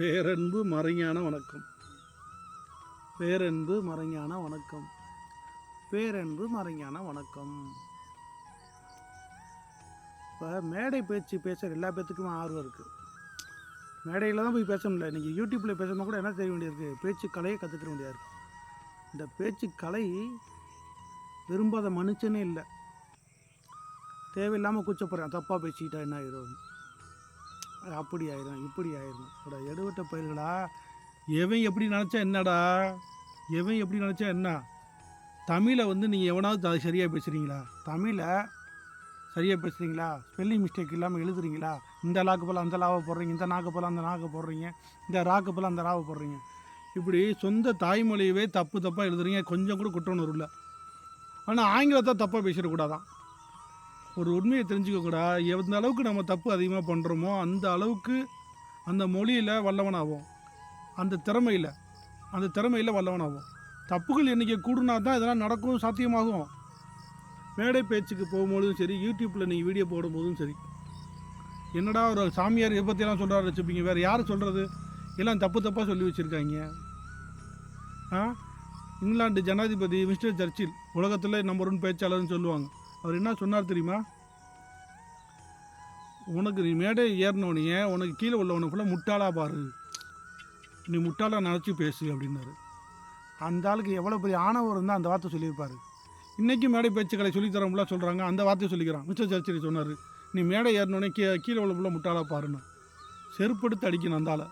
பேரன்பு மறைஞான வணக்கம். பேரன்பு மறைஞான வணக்கம். பேரன்பு மறைஞான வணக்கம். இப்போ மேடை பேச்சு பேசுகிற எல்லா பேத்துக்குமே ஆர்வம் இருக்குது மேடையில் தான் போய் பேச முடியல. நீங்கள் யூடியூப்பில் பேசணும்னா கூட என்ன தெரிய வேண்டியிருக்கு? பேச்சு கலையை கற்றுக்க வேண்டியது இந்த பேச்சு கலை விரும்பாத மனுஷனே இல்லை. தேவையில்லாமல் கூச்சப்படுறேன். தப்பாக பேசிக்கிட்டா என்ன ஆயிடும் அப்படி ஆயிரும் இப்படி ஆயிரும். அட எடுவட்ட பயிர்களா? எவன் எப்படி நினச்சா என்னடா? எவன் எப்படி நினச்சா என்ன? தமிழை வந்து நீங்கள் எவனாவது அது சரியாக பேசுகிறீங்களா தமிழை சரியாக பேசுகிறீங்களா ஸ்பெல்லிங் மிஸ்டேக் இல்லாமல் எழுதுறீங்களா? இந்த லாக்கு போல் அந்த லாவை போடுறீங்க இந்த நாக்கு போல் அந்த நாக்கு போடுறீங்க இந்த ராக்கு போல் அந்த ராவை போடுறீங்க. இப்படி சொந்த தாய்மொழியவே தப்பு தப்பாக எழுதுறீங்க கொஞ்சம் கூட குற்றம் இல்லை ஆனால் ஆங்கிலத்தை தப்பாக பேசிடக்கூடாதான். ஒரு உண்மையை தெரிஞ்சுக்கக்கூடா. எந்த அளவுக்கு நம்ம தப்பு அதிகமாக பண்ணுறோமோ அந்த அளவுக்கு அந்த மொழியில் வல்லவனாகும் அந்த திறமையில் அந்த திறமையில் வல்லவனாகும் தப்புகள் எண்ணிக்கை கூடுனா தான் இதெல்லாம் நடக்கும் சாத்தியமாகும். மேடை பேச்சுக்கு போகும்போதும் சரி யூடியூப்பில் நீங்கள் வீடியோ போடும்போதும் சரி. என்னடா ஒரு சாமியார் இதை பற்றியெல்லாம் சொல்கிறாரு வச்சுப்பீங்க. வேறு யார் சொல்கிறது எல்லாம் தப்பு தப்பாக சொல்லி வச்சுருக்காங்க. ஆ? இங்கிலாந்து ஜனாதிபதி மிஸ்டர் சர்ச்சில் உலகத்தில் நம்பர் ஒன் பேச்சாளர்னு சொல்லுவாங்க. அவர் என்ன சொன்னார் தெரியுமா? உனக்கு நீ மேடை ஏறினோடனே உனக்கு கீழே உள்ளவனை ஃபுல்லாக முட்டாளா பாரு. நீ முட்டாளாக நினச்சி பேசு அப்படின்னாரு. அந்த ஆளுக்கு எவ்வளோ பெரிய ஆணவம் இருந்தால் அந்த வார்த்தை சொல்லியிருப்பார். இன்றைக்கி மேடை பேச்சுக்களை சொல்லித்தரமுலாம் சொல்கிறாங்க அந்த வார்த்தையை சொல்லிக்கிறான். மிஸ்டர் சர்ச்சரி சொன்னார் நீ மேடை ஏறினோடனே கீ கீழே உள்ள ஃபுல்லாக முட்டாளாக பாருன்னு. செருப்படுத்து அடிக்கணும் அந்த ஆளை.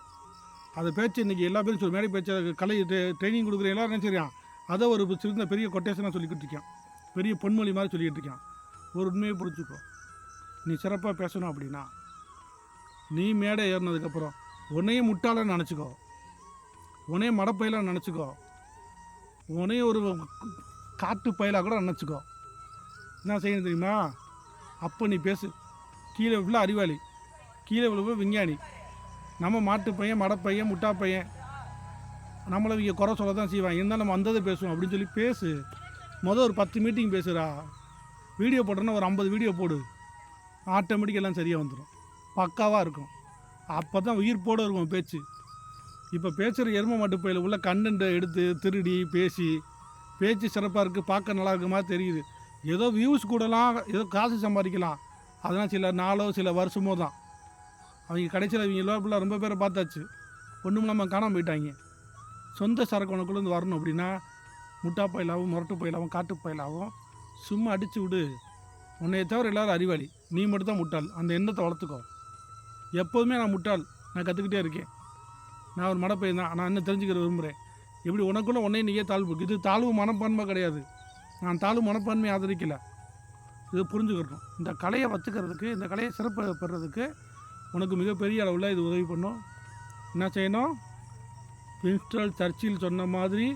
அதை பேச்சு இன்றைக்கி எல்லா பேரும் சொல்லி மேடை பேச்சு கலை ட்ரைனிங் கொடுக்குற எல்லாரும் என்ன அதை ஒரு சிறந்த பெரிய கொட்டேஷனாக சொல்லிக்கிட்டு இருக்கான் பெரிய பொன்மொழி மாதிரி சொல்லிக்கிட்டு இருக்கான் ஒரு உண்மையை புரிஞ்சுக்கோ. நீ சிறப்பாக பேசணும் அப்படின்னா நீ மேடை ஏறினதுக்கப்புறம் உன்னையும் முட்டாளன்னு நினச்சிக்கோ. உன்னையும் மடப்பையில நினச்சிக்கோ. உன்னையும் ஒரு காட்டு பயிலாக கூட நினச்சிக்கோ. என்ன செய்யணும் தெரியுமா? அப்போ நீ பேசு. கீழே விழ அறிவாளி. கீழே விழுவ விஞ்ஞானி. நம்ம மாட்டு பையன் மடப்பையன் முட்டா பையன். நம்மளை இங்கே குறை சொல்ல தான் செய்வான். இருந்தாலும் நம்ம வந்ததை பேசுவோம் அப்படின்னு சொல்லி பேசு. மொதல் ஒரு பத்து மீட்டிங் பேசுகிறா வீடியோ போடுறேன்னா ஒரு ஐம்பது வீடியோ போடு. ஆட்டோமேட்டிக்காக எல்லாம் சரியாக வந்துடும் பக்காவாக இருக்கும். அப்போ தான் உயிர்ப்போடு இருக்கும் பேச்சு. இப்போ பேசுகிற எரும மாட்டு பையில உள்ள கண்டென்ட்டை எடுத்து திருடி பேசி பேச்சு சிறப்பாக இருக்குது பார்க்க நல்லா இருக்க மாதிரி தெரியுது. ஏதோ வியூஸ் கூடலாம் ஏதோ காசு சம்பாதிக்கலாம். அதெல்லாம் சில நாளோ சில வருஷமோ தான். அவங்க கடைசியில் இவங்க லோப்பில் ரொம்ப பேரை பார்த்தாச்சு. ஒன்றும் இல்லாமல் காணாம போயிட்டாங்க. சொந்த சரக்கு உனக்குள்ளேருந்து வரணும் அப்படின்னா முட்டா பயிலாகவும் முரட்டு பயிலாவும் காட்டு பயிலாகவும் சும்மா அடித்து விடு. உன்னைய தவிர எல்லோரும் அறிவாளி. நீ மட்டும் தான் முட்டாள். அந்த எண்ணத்தை வளர்த்துக்கோ. எப்போதுமே நான் முட்டாள். நான் கற்றுக்கிட்டே இருக்கேன். நான் ஒரு மடப்பையன் தான். நான் என்ன தெரிஞ்சுக்கிற விரும்புகிறேன் எப்படி உனக்குள்ள உன்னையும் நீயே தாழ்வு. இது தாழ்வு மனப்பான்மை கிடையாது. நான் தாழ்வு மனப்பான்மையை ஆதரிக்கலை. இது புரிஞ்சுக்கிறோம் இந்த கலையை வச்சுக்கிறதுக்கு இந்த கலையை சிறப்பு பெறதுக்கு உனக்கு மிகப்பெரிய அளவில் இது உதவி பண்ணும். என்ன செய்யணும்? பிரின்ஸ்டல் சர்ச்சில் சொன்ன மாதிரி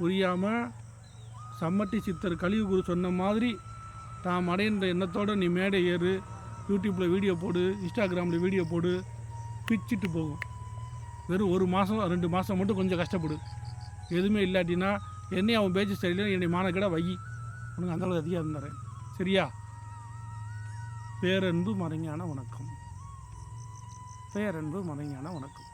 புரியாமல் சம்மட்டி சித்தர் கலியுகுரு சொன்ன மாதிரி தாம் அடைந்த எண்ணத்தோடு நீ மேடை ஏறு யூடியூப்பில் வீடியோ போடு இன்ஸ்டாகிராமில் வீடியோ போடு பிச்சுட்டு போகும். வெறும் ஒரு மாதம் ரெண்டு மாதம் மட்டும் கொஞ்சம் கஷ்டப்படு. எதுவுமே இல்லாட்டினா என்னை அவன் பேச்சு சரியில்லை என்னை மானக்கிட வை. உனக்கு அந்தளவுக்கு அதிகம் இருந்தறேன் சரியா? பேரன்பு மறைஞான வணக்கம். பேரன்பு மறைஞான வணக்கம்.